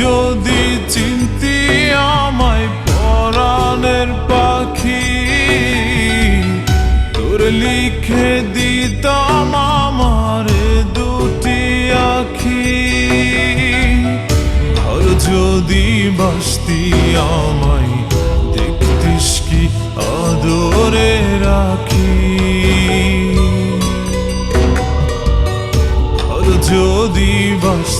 যদি চিন্তি আমায় পরাণের পাখি, তোর লিখে দিতাম আমারে দুটি আখি। আর যদি বাসতি আমায়, দেখতিস কি আদরে রাখি। যদি বাসতি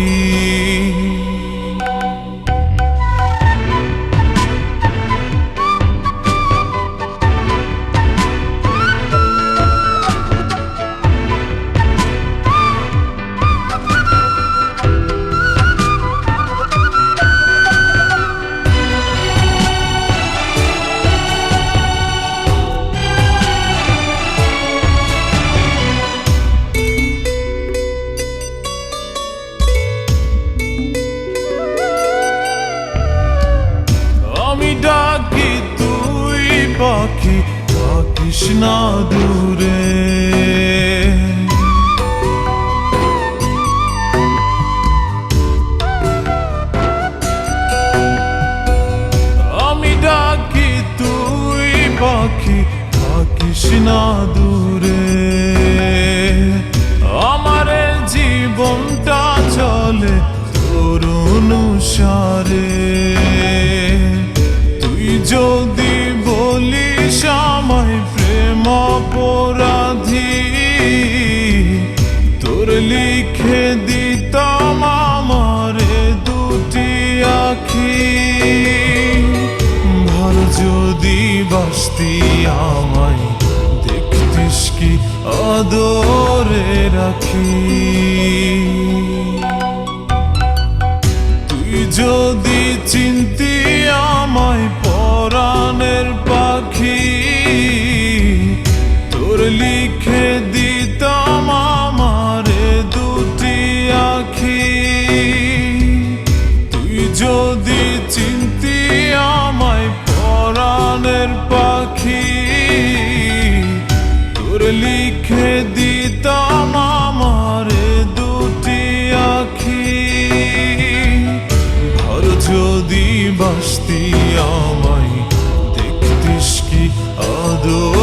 রাখি থাকিস না আদরে রাখি। তুই যদি চিন্তি আমায়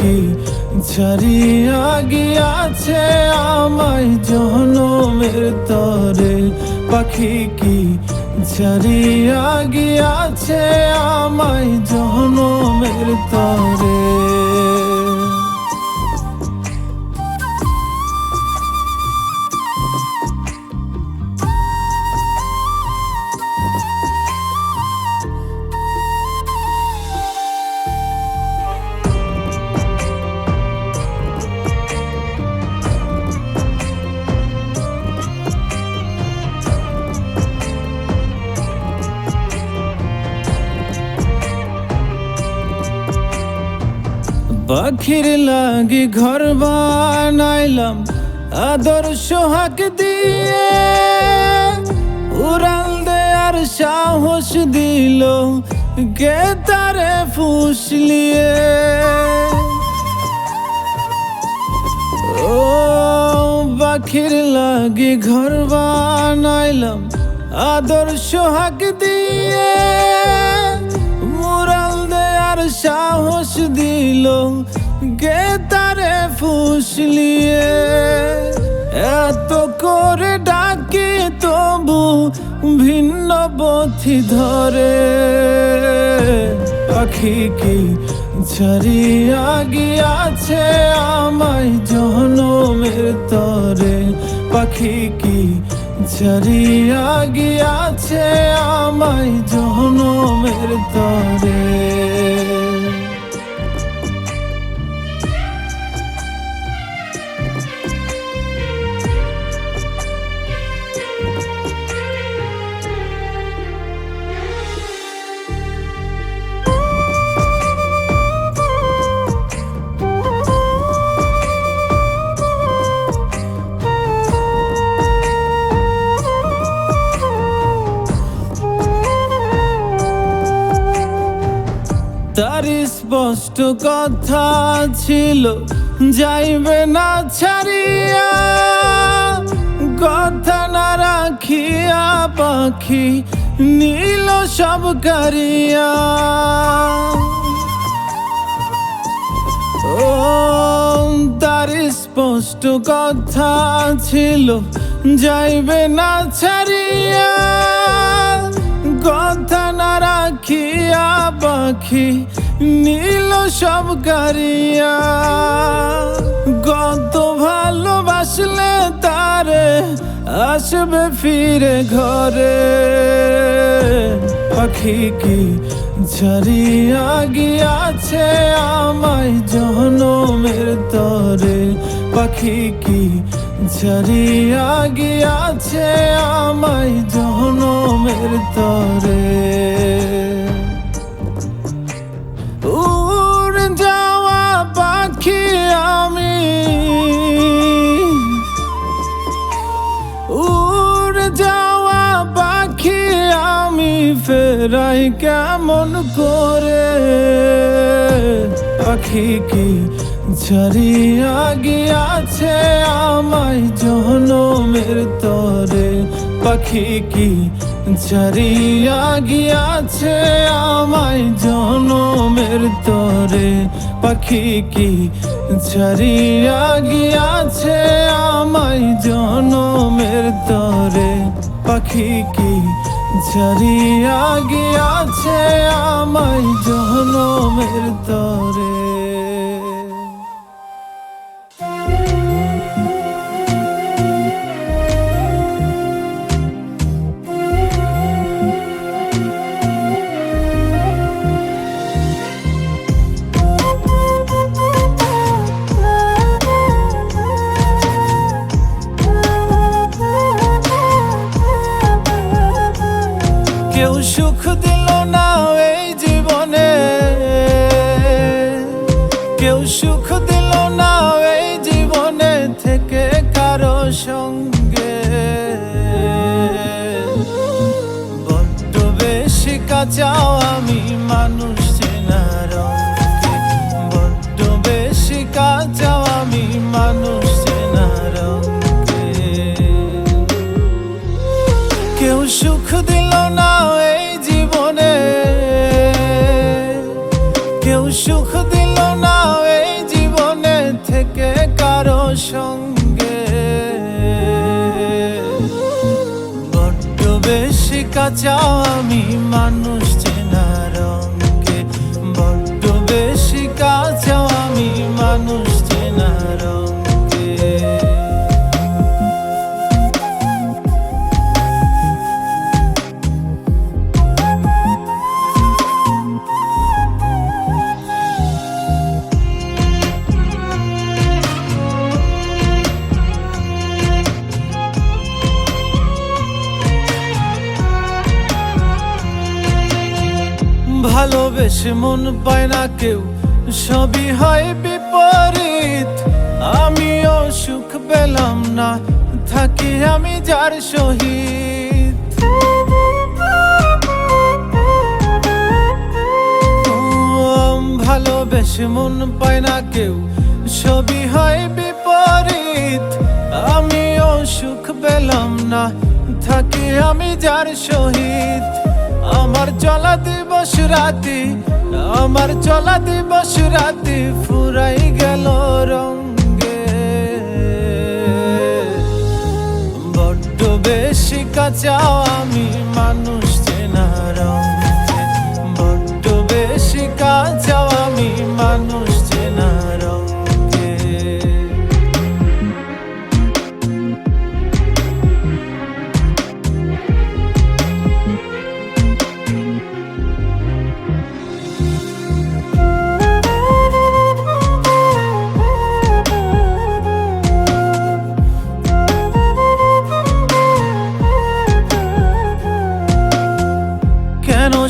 কি ছাড়িয়া গিয়াছে আমায় জনমের তরে? পাখি কি ছাড়িয়া গিয়াছে আমায় জনমের তরে? পাখির লাগি ঘর বানাইলাম। আদর সোহাগ দিয়ে উড়াল দেয়ার সাহস দিল। কে তারে ফুসলিয়ে। ও পাখির লাগি ঘর বানাইলাম। আদর সোহাগ দিয়ে মুরাল দেয়ার সাহস দিল। গে তারে ফুসলিয়ে, এত করে ডাকি তবু ভিন্ন পথি ধরে। পাখি কি ছাড়িয়া গিয়াছে আমায় জনমের তরে? পাখি কি ছাড়িয়া গিয়াছে আমায় জনমের তার? স্পষ্ট কথা ছিল, যাইবে না ছাড়িয়া। কথা না রাখিয়া পাখি নীল সব কারিয়া। তার স্পষ্ট কথা ছিল, যাইবে না ছাড়িয়া। কথা না রাখিয়া পাখি নীল সব কারিয়া। গত ভালোবাসলে তারে আসবে ফিরে ঘরে। পাখি কি ছাড়িয়া গিয়াছে আমায় জনমের তরে? পাখি কি ছাড়িয়া গিয়াছে আমায় জনমের তরে? ফেরাই কেমন করে? পাখি কি ছাড়িয়া গিয়াছে আমায় জনমের তরে? পাখি কি ঝরিয়া গিয়াছে আমায় জনমের তরে? পাখি কি ঝরিয়া গিয়াছে আমায় জনমের তরে? পাখি কি ঝরিয়া গিয়াছে আমায় জহনমের তরে। বেশি চাও আমি মানুষ চেনার। বড্ড বেশি কাঁচাও আমি মানুষ চেনার কেউ সুখ দিল কাঁচাও আমি মানুষ। মন পায় না কেউ, সবই হয় বিপরীত। আমিও সুখ পেলাম না, থাকি আমি যার সহিত। ভালোবেসে মন পায় না কেউ, সবই হয় বিপরীত। আমিও সুখ পেলাম না, থাকি আমি যার সহিত। আমার চলা দিবস রাতি আমার চলা দিবস রাতি ফুরাই গেল রঙ্গে বড্ড বেশি কাঁচাও আমি মানুষ চেনার অঙ্কে। বড্ড বেশি কাঁচাও আমি মানুষ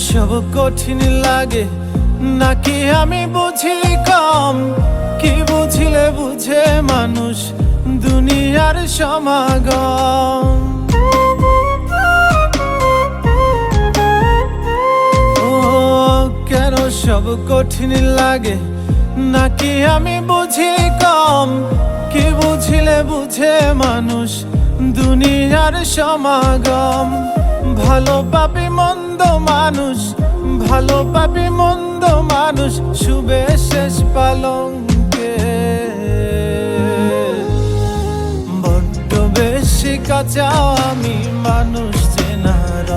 কেন সব কঠিন লাগে। নাকি আমি বুঝি কম? কি বুঝিলে বুঝে মানুষ দুনিয়ার সমাগম? কেন সব কঠিন লাগে? নাকি আমি বুঝি কম? কি বুঝিলে বুঝে মানুষ দুনিয়ার সমাগম? ভালো পাবি মন্দ মানুষ ভালো পাবি মন্দ মানুষ, শুভে শেষ পালঙ্কে। বড্ড বেশি কাঁচাও আমি মানুষ চেনার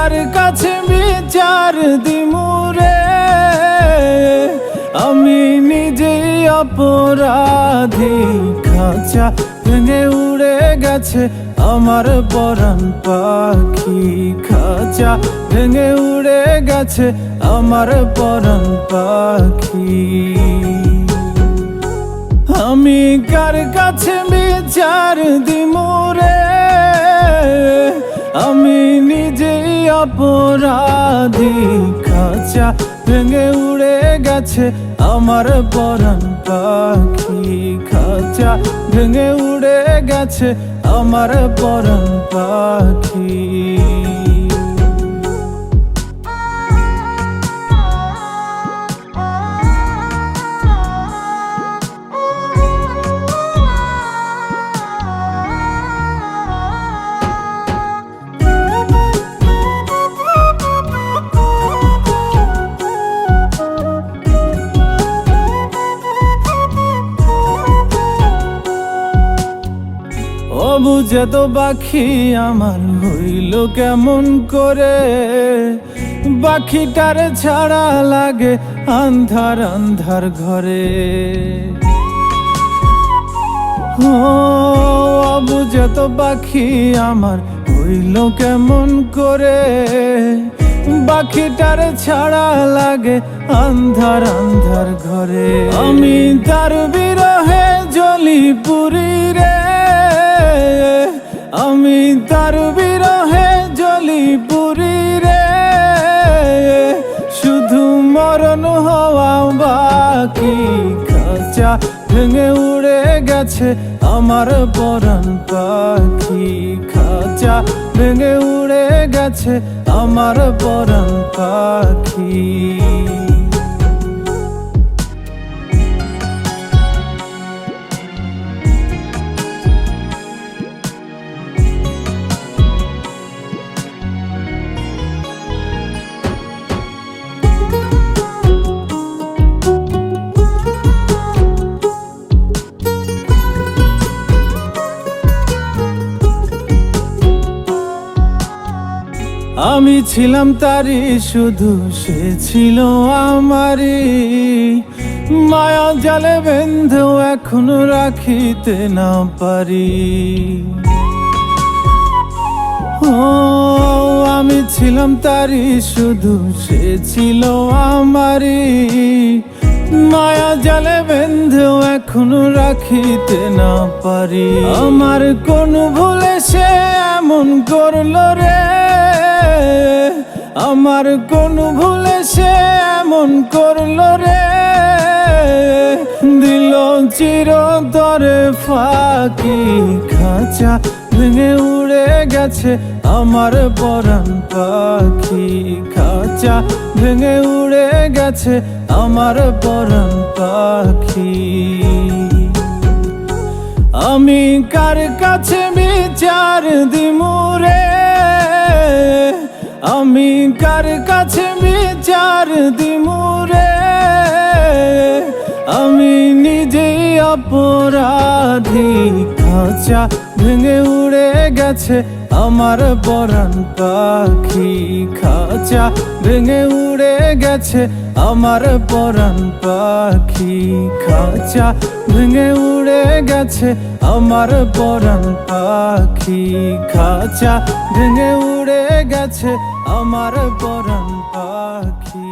কার কাছে বিচার দিমুরে আমি নিজেই অপরাধী, খাঁচা ভেঙে উড়ে গেছে আমার পরাণ পাখি। খাঁচা ভেঙে উড়ে গেছে আমার পরাণ পাখি। আমি কার কাছে বিচার দিমুরে আমি নিজেই অপরাধী খাঁচা ভেঙে উড়ে গেছে আমার পরাণ পাখি। খাঁচা ভেঙে উড়ে গেছে আমার পরাণ পাখি। অবুঝে তো পাখি আমার হইল কেমন করে? পাখিটার ছাড়া লাগে আন্ধার আন্ধার ঘরে। ও অবুঝে তো পাখি আমার হইল কেমন করে? পাখিটার ছাড়া লাগে আন্ধার আন্ধার ঘরে। আমি তার বিরহে জলি পুরী রে। আমি তার বিরহে জলি পুরী রে। শুধু মরণ হওয়া বাকি খাঁচা ভেঙে উড়ে গেছে আমার পরাণ পাখি। খাঁচা ভেঙে উড়ে গেছে আমার পরাণ পাখি। আমি ছিলাম তারই, শুধু সে ছিল আমারই। মায়া জালে বেঁধেও এখনও রাখিতে না পারি। ও, আমি ছিলাম তারই, শুধু সে ছিল আমারই। মায়া জালে বেঁধেও এখনও রাখিতে না পারি। আমার কোন ভুলে সে এমন করল রে। আমার কোন ভুলে সে এমন করল রে? দিল চিরতরে ফাঁকি, খাঁচা ভেঙে উড়ে গেছে আমার পরাণ পাখি। খাঁচা ভেঙে উড়ে গেছে আমার পরাণ পাখি। আমি কার কাছে বিচার দিমুরে আমি কার কাছে বিচার দিমুরে আমি নিজেই অপরাধী। খাঁচা ভেঙে উড়ে গেছে আমার পরাণ পাখি। খাঁচা ভেঙে উড়ে গেছে আমার পরাণ পাখি খাঁচা ভেঙে উড়ে গেছে। আমার পরাণ পাখি খাঁচা ভেঙে উড়ে গেছে। আমার পরাণ পাখি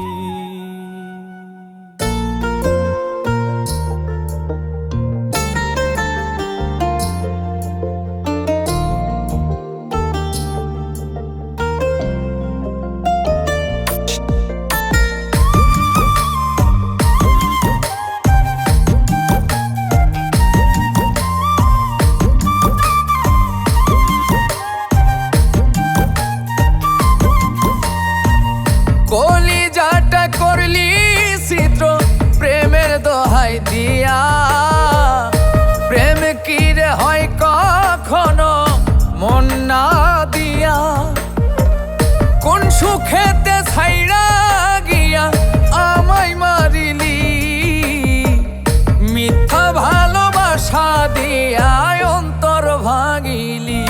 আশা দিয়া অন্তর ভাঙিলি।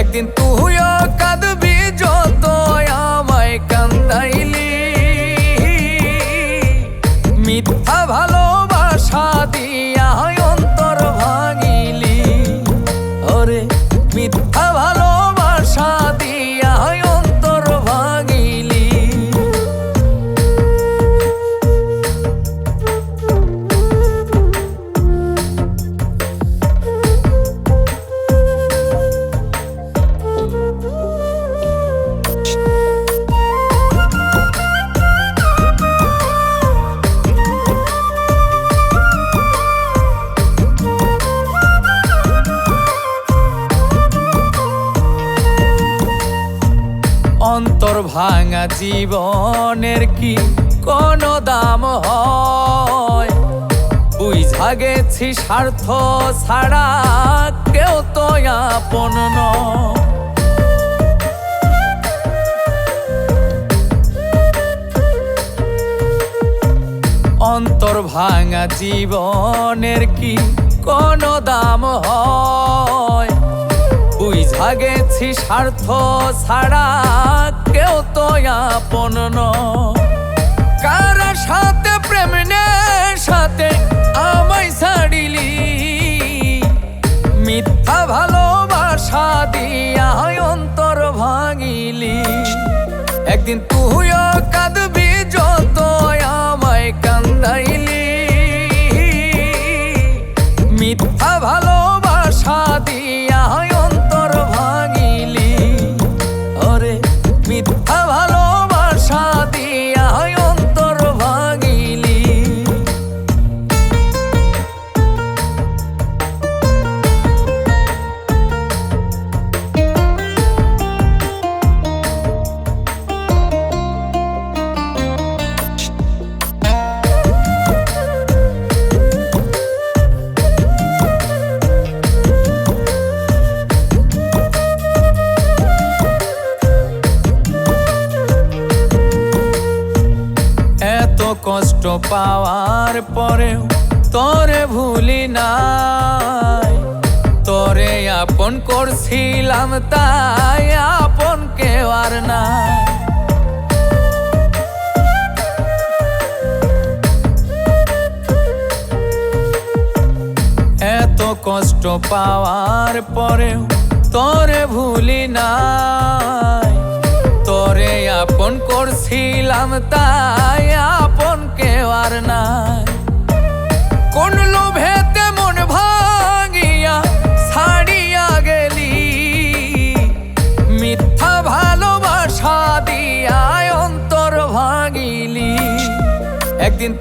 একদিন তুইও কাঁদবি যত আমায় কান্দাইলি। ভাঙা জীবনের কি কোনো দাম হয়? বুঝা গেছি স্বার্থ ছাড়া কেউ তো আপন অন্তর ভাঙা জীবনের কি কোনো দাম হয়? বুঝা গেছি স্বার্থ ছাড়া কেউ তো আপন। কারা সাথে প্রেম সাথে আমায় ছাড়িলি মিথ্যা ভালোবাসা দিয়া অন্তর ভাঙিলি একদিন তুইও কাঁদবি পাওয়ার পরেও তোরে ভুলি নাই। তোরে আপন করছিলাম, তাই আপন কেউ আর নাই। এত কষ্ট পাওয়ার পরেও তোরে ভুলি নাই। তোরে আপন করছিলাম, তাই আপন কেউ আর নাই। কোন লোভেতে মন ভাঙিয়া ছাড়িয়া গেলি। মিথ্যা ভালোবাসা দিয়া অন্তর ভাঙিলি। একদিন